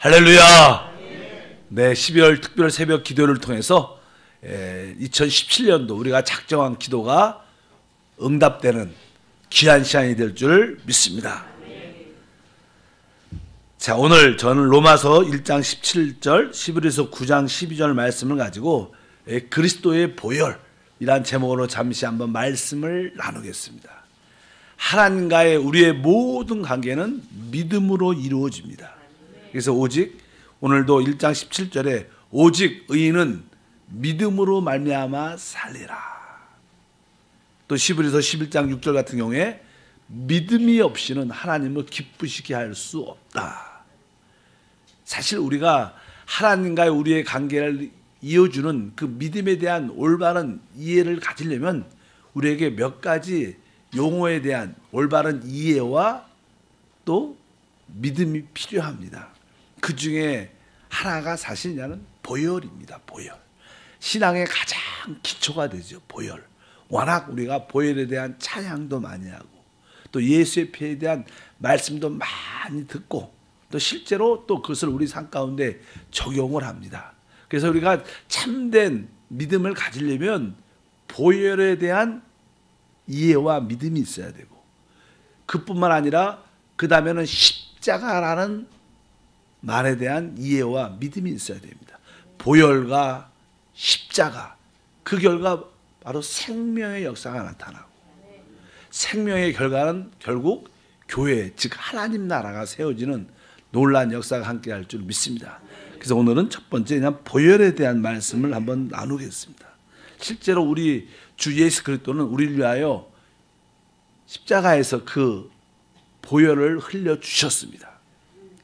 할렐루야. 네, 12월 특별 새벽 기도를 통해서 2017년도 우리가 작정한 기도가 응답되는 귀한 시간이 될 줄 믿습니다. 자, 오늘 저는 로마서 1장 17절, 11에서 9장 12절 말씀을 가지고 그리스도의 보혈이란 제목으로 잠시 한번 말씀을 나누겠습니다. 하나님과의 우리의 모든 관계는 믿음으로 이루어집니다. 그래서 오직 오늘도 1장 17절에 오직 의인은 믿음으로 말미암아 살리라. 또 시브리서 11장 6절 같은 경우에 믿음이 없이는 하나님을 기쁘시게 할 수 없다. 사실 우리가 하나님과의 우리의 관계를 이어주는 그 믿음에 대한 올바른 이해를 가지려면 우리에게 몇 가지 용어에 대한 올바른 이해와 또 믿음이 필요합니다. 그 중에 하나가 사실 나는 보혈입니다. 보혈. 신앙의 가장 기초가 되죠. 보혈. 워낙 우리가 보혈에 대한 찬양도 많이 하고 또 예수의 피에 대한 말씀도 많이 듣고 또 실제로 또 그것을 우리 삶 가운데 적용을 합니다. 그래서 우리가 참된 믿음을 가지려면 보혈에 대한 이해와 믿음이 있어야 되고 그뿐만 아니라 그 다음에는 십자가라는 말에 대한 이해와 믿음이 있어야 됩니다. 보혈과 십자가 그 결과 바로 생명의 역사가 나타나고 생명의 결과는 결국 교회 즉 하나님 나라가 세워지는 놀란 역사가 함께할 줄 믿습니다. 그래서 오늘은 첫 번째 그냥 보혈에 대한 말씀을 한번 나누겠습니다. 실제로 우리 주 예수 그리스도는 우리를 위하여 십자가에서 그 보혈을 흘려 주셨습니다.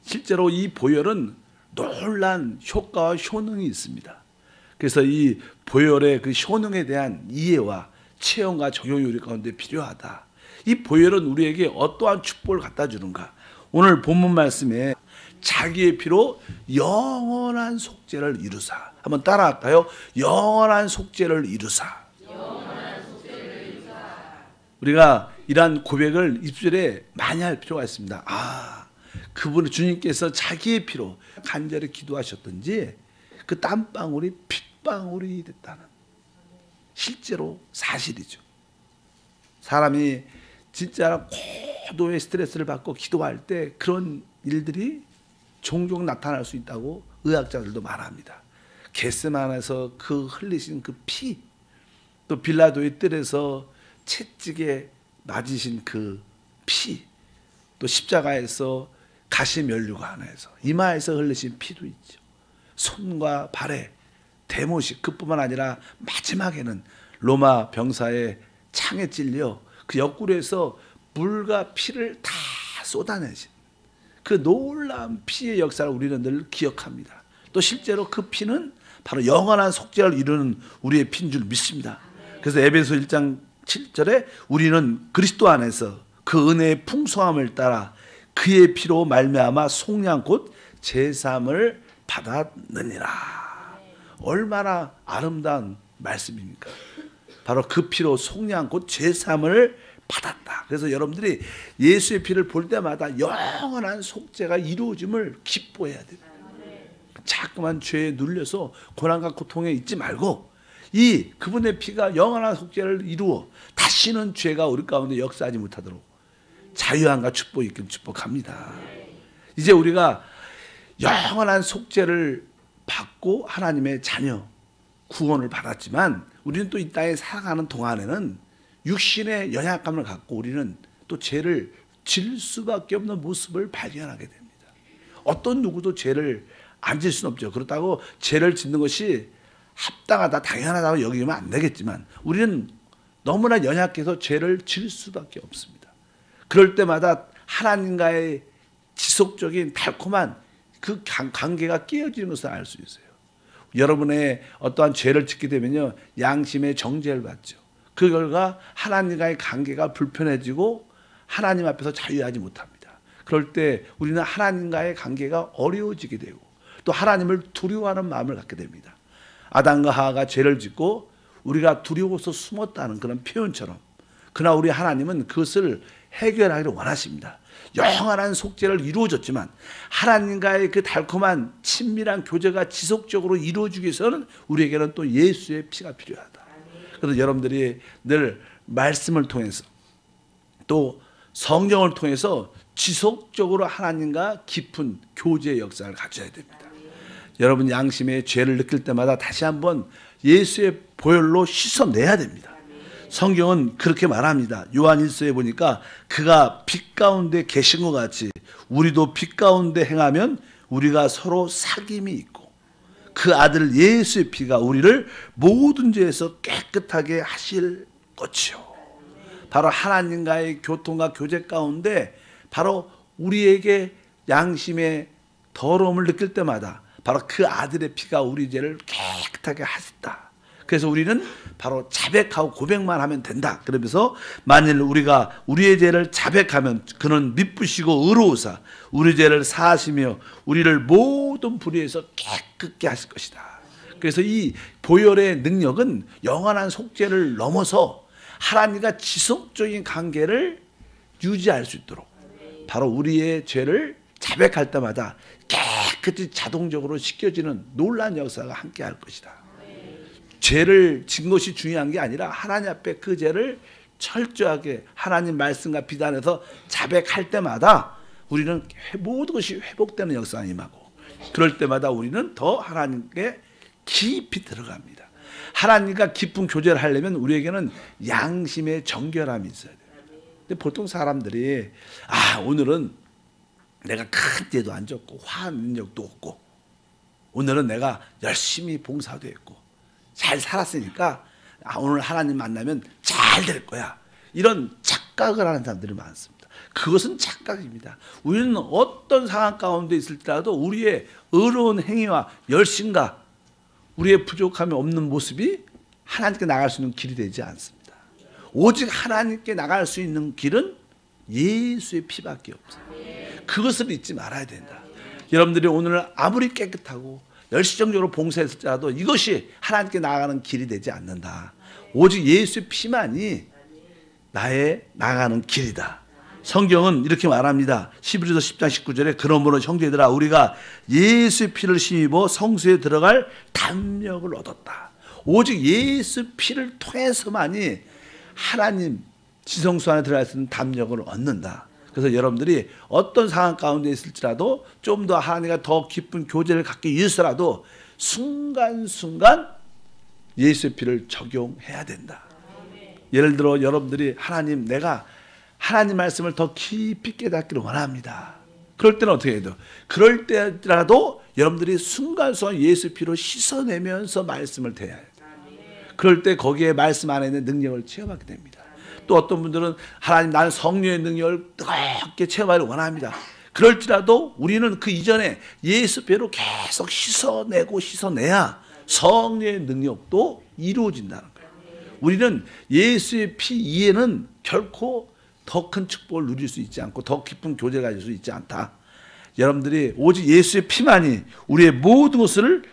실제로 이 보혈은 놀란 효과와 효능이 있습니다. 그래서 이 보혈의 그 효능에 대한 이해와 체험과 적용이 가운데 필요하다. 이 보혈은 우리에게 어떠한 축복을 갖다 주는가? 오늘 본문 말씀에 자기의 피로 영원한 속죄를 이루사. 한번 따라할까요? 영원한 속죄를 이루사. 우리가 이러한 고백을 입술에 많이 할 필요가 있습니다. 아, 그분 주님께서 자기의 피로 간절히 기도하셨던지 그 땀방울이 핏방울이 됐다는 실제로 사실이죠. 사람이 진짜 고도의 스트레스를 받고 기도할 때 그런 일들이 종종 나타날 수 있다고 의학자들도 말합니다. 게스만에서 그 흘리신 그 피, 또 빌라도의 뜰에서 채찍에 맞으신 그 피, 또 십자가에서 가시 면류가 하나에서 이마에서 흘리신 피도 있죠. 손과 발에 대못이 그뿐만 아니라 마지막에는 로마 병사의 창에 찔려 그 옆구리에서 물과 피를 다 쏟아내신 그 놀라운 피의 역사를 우리는 늘 기억합니다. 또 실제로 그 피는 바로 영원한 속죄를 이루는 우리의 피인 줄 믿습니다. 그래서 에베소 1장 7절에 우리는 그리스도 안에서 그 은혜의 풍성함을 따라 그의 피로 말미암아 속량 곧 제삼을 받았느니라. 얼마나 아름다운 말씀입니까? 바로 그 피로 속량 곧 제삼을 받았다. 그래서 여러분들이 예수의 피를 볼 때마다 영원한 속죄가 이루어짐을 기뻐해야 됩니다. 자꾸만 죄에 눌려서 고난과 고통에 있지 말고 이 그분의 피가 영원한 속죄를 이루어 다시는 죄가 우리 가운데 역사하지 못하도록 자유함과 축복이 있길 축복합니다. 이제 우리가 영원한 속죄를 받고 하나님의 자녀 구원을 받았지만 우리는 또 이 땅에 살아가는 동안에는 육신의 연약감을 갖고 우리는 또 죄를 질 수밖에 없는 모습을 발견하게 됩니다. 어떤 누구도 죄를 안 질 수는 없죠. 그렇다고 죄를 짓는 것이 합당하다, 당연하다고 여기면 안 되겠지만 우리는 너무나 연약해서 죄를 질 수밖에 없습니다. 그럴 때마다 하나님과의 지속적인 달콤한 그 관계가 깨어지는 것을 알 수 있어요. 여러분의 어떠한 죄를 짓게 되면요. 양심의 정죄를 받죠. 그 결과 하나님과의 관계가 불편해지고 하나님 앞에서 자유하지 못합니다. 그럴 때 우리는 하나님과의 관계가 어려워지게 되고 또 하나님을 두려워하는 마음을 갖게 됩니다. 아담과 하하가 죄를 짓고 우리가 두려워서 숨었다는 그런 표현처럼 그러나 우리 하나님은 그것을 해결하기를 원하십니다. 영원한 속죄를 이루어졌지만 하나님과의 그 달콤한 친밀한 교제가 지속적으로 이루어지기 위해서는 우리에게는 또 예수의 피가 필요하다. 그래서 여러분들이 늘 말씀을 통해서 또 성경을 통해서 지속적으로 하나님과 깊은 교제의 역사를 가져야 됩니다. 여러분 양심의 죄를 느낄 때마다 다시 한번 예수의 보혈로 씻어내야 됩니다. 성경은 그렇게 말합니다. 요한 1서에 보니까 그가 빛 가운데 계신 것 같이 우리도 빛 가운데 행하면 우리가 서로 사귐이 있고 그 아들 예수의 피가 우리를 모든 죄에서 깨끗하게 하실 것이요. 바로 하나님과의 교통과 교제 가운데 바로 우리에게 양심의 더러움을 느낄 때마다 바로 그 아들의 피가 우리 죄를 깨끗하게 하셨다. 그래서 우리는 바로 자백하고 고백만 하면 된다. 그러면서 만일 우리가 우리의 죄를 자백하면 그는 미쁘시고 의로우사 우리 죄를 사하시며 우리를 모든 불의에서 깨끗게 하실 것이다. 그래서 이 보혈의 능력은 영원한 속죄를 넘어서 하나님과 지속적인 관계를 유지할 수 있도록 바로 우리의 죄를 자백할 때마다 깨끗이 자동적으로 씻겨지는 놀란 역사가 함께 할 것이다. 죄를 진 것이 중요한 게 아니라 하나님 앞에 그 죄를 철저하게 하나님 말씀과 비단에서 자백할 때마다 우리는 모든 것이 회복되는 역사가 임하고 그럴 때마다 우리는 더 하나님께 깊이 들어갑니다. 하나님과 깊은 교제를 하려면 우리에게는 양심의 정결함이 있어야 돼요. 근데 보통 사람들이 아 오늘은 내가 큰 죄도 안 졌고 화한 능력도 없고 오늘은 내가 열심히 봉사도 했고 잘 살았으니까 아, 오늘 하나님 만나면 잘 될 거야. 이런 착각을 하는 사람들이 많습니다. 그것은 착각입니다. 우리는 어떤 상황 가운데 있을지라도 우리의 의로운 행위와 열심과 우리의 부족함이 없는 모습이 하나님께 나갈 수 있는 길이 되지 않습니다. 오직 하나님께 나갈 수 있는 길은 예수의 피밖에 없어요. 그것을 잊지 말아야 된다. 여러분들이 오늘 아무리 깨끗하고 열시정적으로 봉사했을지라도 이것이 하나님께 나아가는 길이 되지 않는다. 오직 예수의 피만이 나의 나가는 길이다. 성경은 이렇게 말합니다. 11서 10장 19절에 그러므로 형제들아 우리가 예수의 피를 힘입어 성수에 들어갈 담력을 얻었다. 오직 예수 피를 통해서만이 하나님 지성수 안에 들어갈 수 있는 담력을 얻는다. 그래서 여러분들이 어떤 상황 가운데 있을지라도 좀 더 하나님과 더 깊은 교제를 갖기 위해서라도 순간순간 예수의 피를 적용해야 된다. 예를 들어 여러분들이 하나님 내가 하나님 말씀을 더 깊이 깨닫기를 원합니다. 그럴 때는 어떻게 해야 돼요? 그럴 때라도 여러분들이 순간순간 예수 피로 씻어내면서 말씀을 대해야 돼요. 그럴 때 거기에 말씀 안에 있는 능력을 체험하게 됩니다. 또 어떤 분들은 하나님 나는 성령의 능력을 뜨겁게 체험하기를 원합니다. 그럴지라도 우리는 그 이전에 예수 배로 계속 씻어내고 씻어내야 성령의 능력도 이루어진다는 거예요. 우리는 예수의 피 이에는 결코 더 큰 축복을 누릴 수 있지 않고 더 깊은 교제를 가질 수 있지 않다. 여러분들이 오직 예수의 피만이 우리의 모든 것을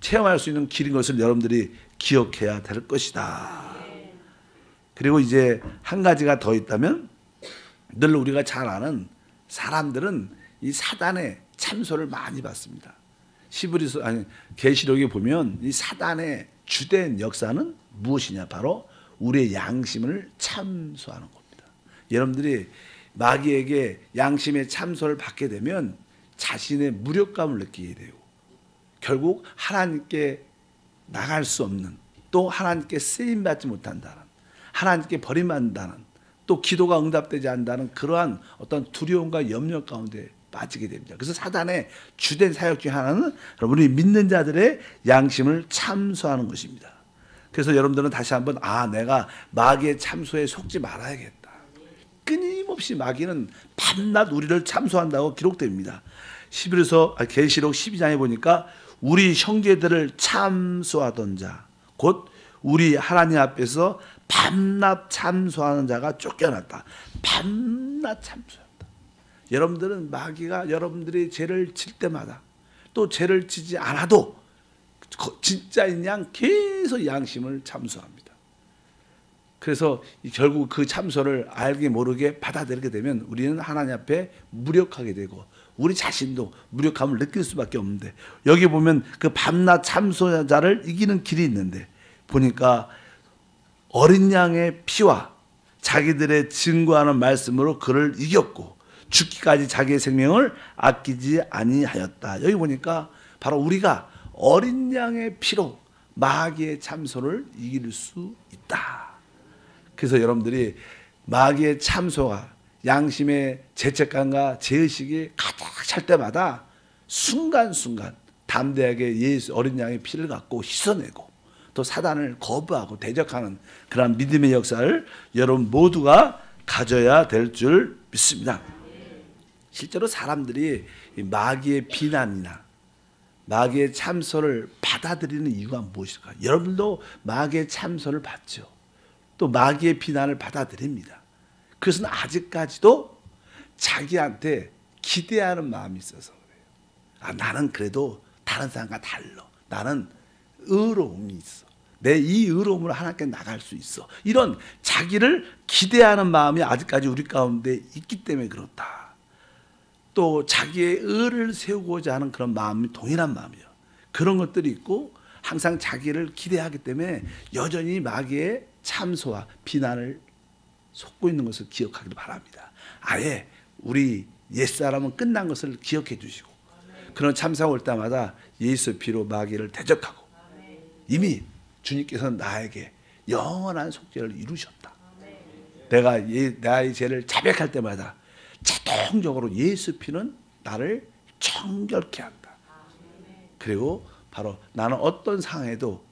체험할 수 있는 길인 것을 여러분들이 기억해야 될 것이다. 그리고 이제 한 가지가 더 있다면 늘 우리가 잘 아는 사람들은 이 사단의 참소를 많이 받습니다. 시브리서 아니 계시록에 보면 이 사단의 주된 역사는 무엇이냐 바로 우리의 양심을 참소하는 겁니다. 여러분들이 마귀에게 양심의 참소를 받게 되면 자신의 무력감을 느끼게 되고 결국 하나님께 나갈 수 없는 또 하나님께 쓰임 받지 못한다는 하나님께 버림받는다는 또 기도가 응답되지 않는다는 그러한 어떤 두려움과 염려 가운데 빠지게 됩니다. 그래서 사단의 주된 사역 중 하나는 우리 믿는 자들의 양심을 참소하는 것입니다. 그래서 여러분들은 다시 한번 아 내가 마귀의 참소에 속지 말아야겠다. 끊임없이 마귀는 밤낮 우리를 참소한다고 기록됩니다. 11에서 아, 계시록 12장에 보니까 우리 형제들을 참소하던 자, 곧 우리 하나님 앞에서 밤낮 참소하는 자가 쫓겨났다. 밤낮 참소한다. 여러분들은 마귀가 여러분들이 죄를 질 때마다 또 죄를 지지 않아도 진짜인 양 계속 양심을 참소합니다. 그래서 결국 그 참소를 알게 모르게 받아들이게 되면 우리는 하나님 앞에 무력하게 되고 우리 자신도 무력함을 느낄 수밖에 없는데 여기 보면 그 밤낮 참소자를 이기는 길이 있는데 보니까 어린 양의 피와 자기들의 증거하는 말씀으로 그를 이겼고 죽기까지 자기의 생명을 아끼지 아니하였다. 여기 보니까 바로 우리가 어린 양의 피로 마귀의 참소를 이길 수 있다. 그래서 여러분들이 마귀의 참소가 양심의 죄책감과 죄의식이 가득 찰 때마다 순간순간 담대하게 예수 어린 양의 피를 갖고 씻어내고 또 사단을 거부하고 대적하는 그런 믿음의 역사를 여러분 모두가 가져야 될 줄 믿습니다. 실제로 사람들이 마귀의 비난이나 마귀의 참소를 받아들이는 이유가 무엇일까? 여러분도 마귀의 참소를 받죠. 또 마귀의 비난을 받아들입니다. 그것은 아직까지도 자기한테 기대하는 마음이 있어서 그래요. 아, 나는 그래도 다른 사람과 달라. 나는 의로움이 있어. 내 이 의로움으로 하나님께 나갈 수 있어. 이런 자기를 기대하는 마음이 아직까지 우리 가운데 있기 때문에 그렇다. 또 자기의 의를 세우고자 하는 그런 마음이 동일한 마음이에요. 그런 것들이 있고 항상 자기를 기대하기 때문에 여전히 마귀의 참소와 비난을 속고 있는 것을 기억하기를 바랍니다. 아예 우리 옛사람은 끝난 것을 기억해 주시고 그런 참사가 올 때마다 예수 피로 마귀를 대적하고 이미 주님께서는 나에게 영원한 속죄를 이루셨다. 내가 예, 나의 죄를 자백할 때마다 자동적으로 예수 피는 나를 정결케 한다. 그리고 바로 나는 어떤 상황에도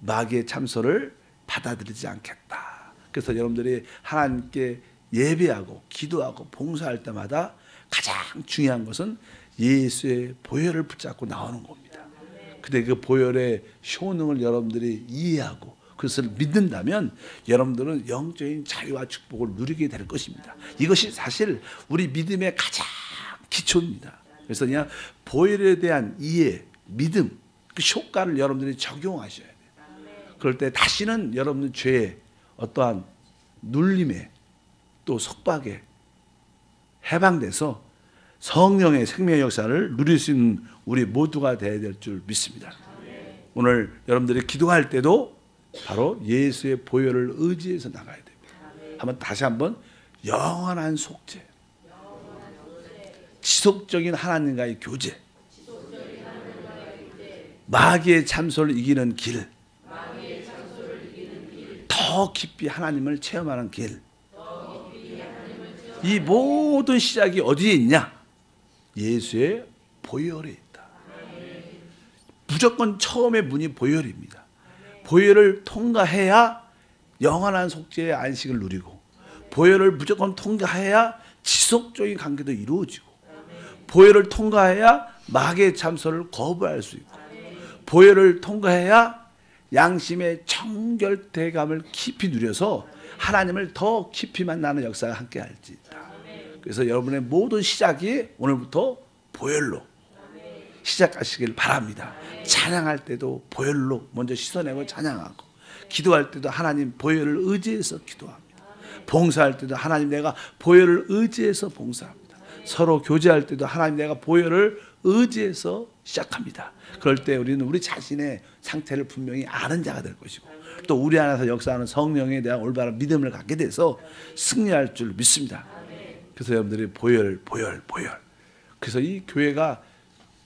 마귀의 참소를 받아들이지 않겠다. 그래서 여러분들이 하나님께 예배하고 기도하고 봉사할 때마다 가장 중요한 것은 예수의 보혈을 붙잡고 나오는 겁니다. 근데 그 보혈의 효능을 여러분들이 이해하고 그것을 믿는다면 여러분들은 영적인 자유와 축복을 누리게 될 것입니다. 이것이 사실 우리 믿음의 가장 기초입니다. 그래서 그냥 보혈에 대한 이해, 믿음, 그 효과를 여러분들이 적용하셔야 돼요. 그럴 때 다시는 여러분 죄의 어떠한 눌림에 또 속박에 해방돼서 성령의 생명의 역사를 누릴 수 있는 우리 모두가 되어야 될 줄 믿습니다. 오늘 여러분들이 기도할 때도 바로 예수의 보혈을 의지해서 나가야 됩니다. 한번 다시 한번 영원한 속죄, 지속적인 하나님과의 교제, 마귀의 참소를 이기는 길, 더 깊이 하나님을 체험하는 길. 이 모든 시작이 어디에 있냐? 예수의 보혈에 있다. 무조건 처음의 문이 보혈입니다. 보혈을 통과해야 영원한 속죄의 안식을 누리고 보혈을 무조건 통과해야 지속적인 관계도 이루어지고 보혈을 통과해야 마귀의 참소를 거부할 수 있고 보혈을 통과해야 양심의 청결대감을 깊이 누려서 하나님을 더 깊이 만나는 역사가 함께 할지다. 그래서 여러분의 모든 시작이 오늘부터 보혈로 시작하시길 바랍니다. 찬양할 때도 보혈로 먼저 씻어내고 찬양하고 기도할 때도 하나님 보혈을 의지해서 기도합니다. 봉사할 때도 하나님 내가 보혈을 의지해서 봉사합니다. 서로 교제할 때도 하나님 내가 보혈을 의지해서 시작합니다. 그럴 때 우리는 우리 자신의 상태를 분명히 아는 자가 될 것이고 또 우리 안에서 역사하는 성령에 대한 올바른 믿음을 갖게 돼서 승리할 줄 믿습니다. 그래서 여러분들이 보혈, 보혈, 보혈. 그래서 이 교회가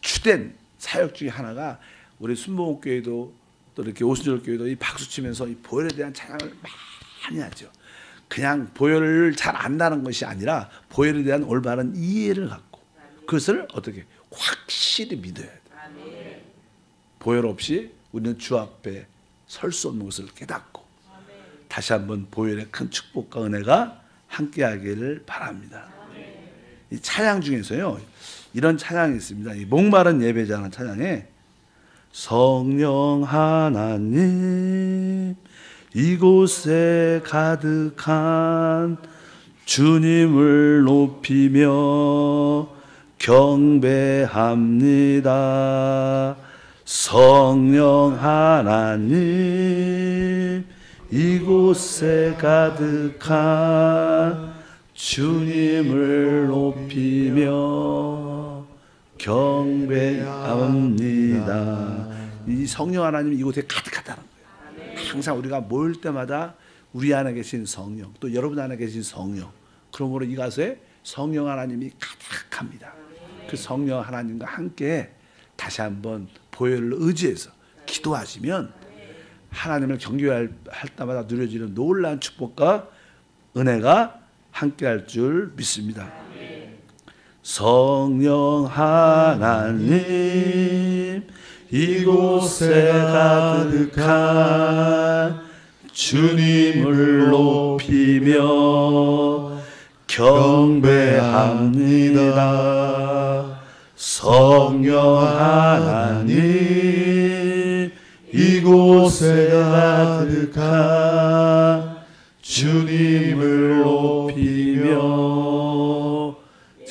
주된 사역 중에 하나가 우리 순복음교회도 또 이렇게 오순절 교회도 이 박수 치면서 이 보혈에 대한 찬양을 많이 하죠. 그냥 보혈을 잘 안다는 것이 아니라 보혈에 대한 올바른 이해를 갖고 그것을 어떻게 확실히 믿어야 돼. 보혈 없이 우리는 주 앞에 설 수 없는 것을 깨닫고 다시 한번 보혈의 큰 축복과 은혜가 함께 하기를 바랍니다. 이 찬양 중에서요 이런 찬양이 있습니다. 이 목마른 예배자는 찬양에 성령 하나님 이곳에 가득한 주님을 높이며 경배합니다. 성령 하나님 이곳에 가득한 주님을 높이며 경배합니다. 이 성령 하나님 이곳에 가득하다는 거예요. 항상 우리가 모일 때마다 우리 안에 계신 성령, 또 여러분 안에 계신 성령, 그러므로 이곳에 성령 하나님이 가득합니다. 그 성령 하나님과 함께 다시 한번 보혈을 의지해서 기도하시면 하나님을 경외할 할 때마다 누려지는 놀라운 축복과 은혜가 함께할 줄 믿습니다. 성령 하나님 이곳에 가득한 주님을 높이며 경배합니다. 성령 하나님 이곳에 가득한 주님을 높이며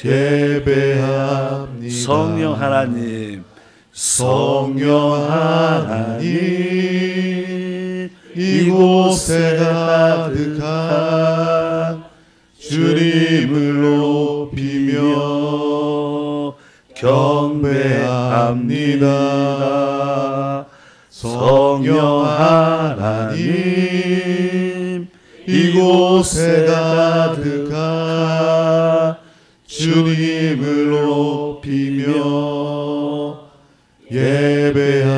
예배합니다. 성령 하나님 성령 하나님 이곳에 가득한 주님을 높이며 경배합니다. 성령 하나님 이곳에 가득한 주님을 높이며 예배합니다.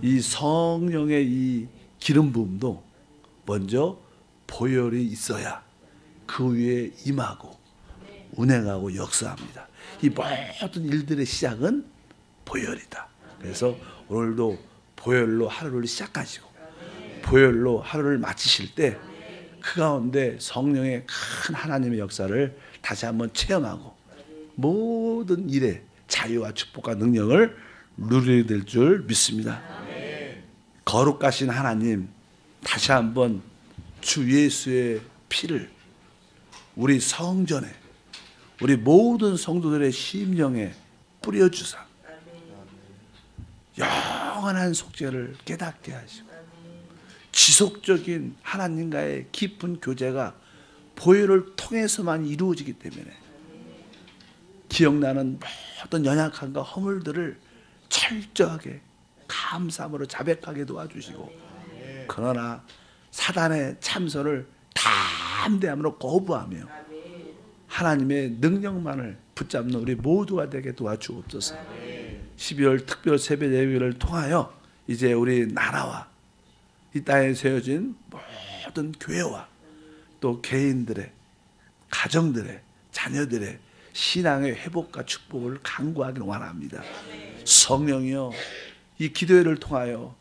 이 성령의 이 기름 부음도 먼저 보혈이 있어야 그 위에 임하고 운행하고 역사합니다. 이 모든 일들의 시작은 보혈이다. 그래서 오늘도 보혈로 하루를 시작하시고 보혈로 하루를 마치실 때 그 가운데 성령의 큰 하나님의 역사를 다시 한번 체험하고 모든 일에 자유와 축복과 능력을 누리게 될 줄 믿습니다. 거룩하신 하나님 다시 한번 주 예수의 피를 우리 성전에 우리 모든 성도들의 심령에 뿌려주사 영원한 속죄를 깨닫게 하시고 지속적인 하나님과의 깊은 교제가 보혈을 통해서만 이루어지기 때문에 기억나는 모든 연약함과 허물들을 철저하게 감사함으로 자백하게 도와주시고 그러나 사단의 참선을 담대함으로 거부하며 하나님의 능력만을 붙잡는 우리 모두가 되게 도와주옵소서 12월 특별 세배 예배를 통하여 이제 우리 나라와 이 땅에 세워진 모든 교회와 또 개인들의 가정들의 자녀들의 신앙의 회복과 축복을 간구하기를 원합니다. 성령이여 이 기도회를 통하여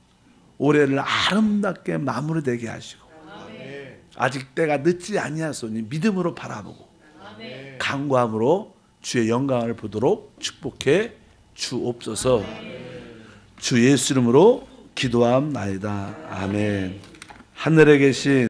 올해를 아름답게 마무리되게 하시고 아직 때가 늦지 아니하소니 믿음으로 바라보고 간구함으로 주의 영광을 보도록 축복해 주옵소서. 주 예수 이름으로 기도함나이다. 아멘. 하늘에 계신